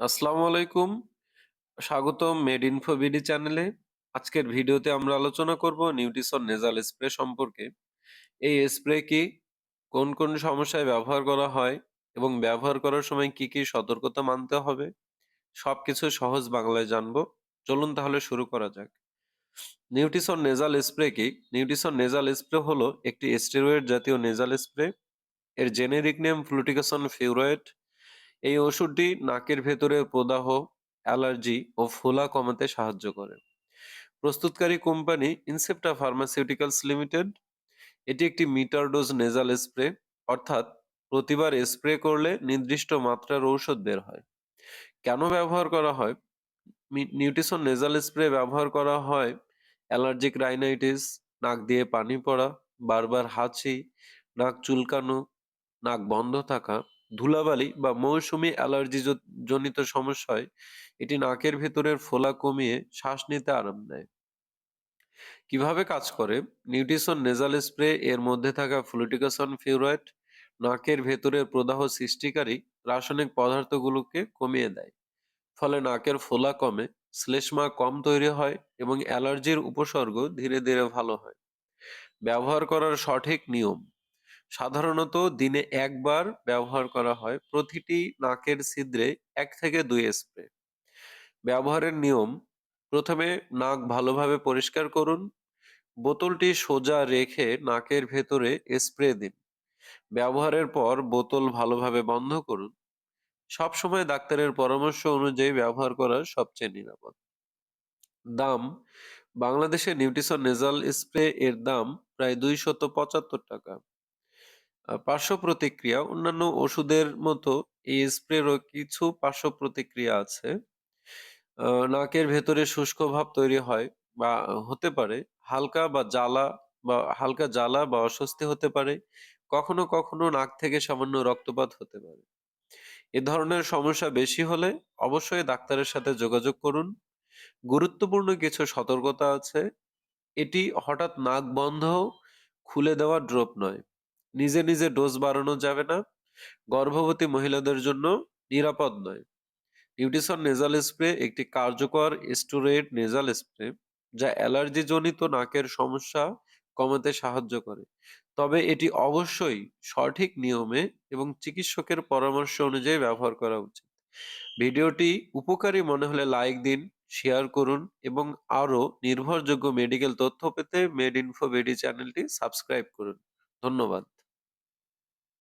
আসসালামু আলাইকুম। স্বাগতম মেড ইনফো বিডি চ্যানেলে আজকের ভিডিওতে আমরা আলোচনা করব নিউট্রিশন নেজাল স্প্রে সম্পর্কে। এই স্প্রে কি কোন কোন সমস্যায় ব্যবহার করা হয় এবং ব্যবহার করার সময় কি কি সতর্কতা মানতে হবে, সবকিছু সহজ বাংলায় জানব। চলুন তাহলে শুরু করা যাক। নিউট্রিশন নেজাল স্প্রে কি নিউট্রিশন নেজাল স্প্রে হলো একটি স্টেরয়েড জাতীয় নেজাল স্প্রে এর জেনেরিক নেম ফ্লুটিকেশন ফিউরয়েড এই ওষুধটি নাকের ভেতরে প্রদাহ, অ্যালার্জি ও ফোলা কমাতে সাহায্য করে। প্রস্তুতকারী কোম্পানি ইনসেপ্টা ফার্মাসিউটিক্যালস লিমিটেড, এটি একটি মিটার ডোজ নেজাল স্প্রে, অর্থাৎ প্রতিবার স্প্রে করলে নির্দিষ্ট মাত্রার ঔষধ বের হয়। কেন ব্যবহার করা হয়? নিউট্রিশন নেজাল স্প্রে ব্যবহার করা হয় অ্যালার্জিক রাইনাইটিস, নাক দিয়ে পানি পড়া, বারবার হাঁচি, নাক চুলকানো, নাক বন্ধ থাকা ধুলাবালি বা মৌসুমি অ্যালার্জি জনিত সমস্যায় এটি নাকের ভেতরের ফোলা কমিয়ে শ্বাস নিতে আরাম দেয়। কীভাবে কাজ করে? নিউট্রিশন নেজাল স্প্রে, এর মধ্যে থাকা ফ্লুটিকাসন ফিউরয়েড নাকের ভেতরের প্রদাহ সৃষ্টিকারী রাসায়নিক পদার্থগুলোকে কমিয়ে দেয়, ফলে নাকের ফোলা কমে, শ্লেষ্মা কম তৈরি হয় এবং অ্যালার্জির উপসর্গ ধীরে ধীরে ভালো হয়। ব্যবহার করার সঠিক নিয়ম সাধারণত দিনে একবার ব্যবহার করা হয় প্রতিটি নাকের ছিদ্রে এক থেকে দুই স্প্রে। ব্যবহারের নিয়ম, প্রথমে নাক ভালোভাবে পরিষ্কার করুন, বোতলটি সোজা রেখে নাকের ভেতরে স্প্রে দিন। ব্যবহারের পর বোতল ভালোভাবে বন্ধ করুন। সবসময় ডাক্তারের পরামর্শ অনুযায়ী ব্যবহার করা সবচেয়ে নিরাপদ। দাম, বাংলাদেশে নিউট্রিশন নেজাল স্প্রে এর দাম প্রায় দুইশত পঁচাত্তর টাকা। পার্শ্ব প্রতিক্রিয়া অন্যান্য ওষুধের মতো এই স্প্রেরও কিছু পার্শ্ব প্রতিক্রিয়া আছে নাকের ভেতরে শুষ্ক ভাব তৈরি হয় বা হতে পারে, হালকা বা জ্বালা বা হালকা জ্বালা বা অস্বস্তি হতে পারে, কখনো কখনো নাক থেকে সামান্য রক্তপাত হতে পারে। এ ধরনের সমস্যা বেশি হলে অবশ্যই ডাক্তারের সাথে যোগাযোগ করুন। গুরুত্বপূর্ণ কিছু সতর্কতা আছে। এটি হঠাৎ নাক বন্ধ, খুলে দেওয়া ড্রপ নয়। নিজে নিজে ডোজ বাড়ানো যাবে না। গর্ভবতী মহিলাদের জন্য নিরাপদ নয়। নিউট্রিশন নেজাল স্প্রে একটি কার্যকর স্টোরেড নেজাল স্প্রে যা অ্যালার্জি জনিত নাকের সমস্যা কমাতে সাহায্য করে। তবে এটি অবশ্যই সঠিক নিয়মে এবং চিকিৎসকের পরামর্শ অনুযায়ী ব্যবহার করা উচিত। ভিডিওটি উপকারী মনে হলে লাইক দিন শেয়ার করুন এবং আরও নির্ভরযোগ্য মেডিকেল তথ্য পেতে মেড ইনফো বেডি চ্যানেলটি সাবস্ক্রাইব করুন। ধন্যবাদ।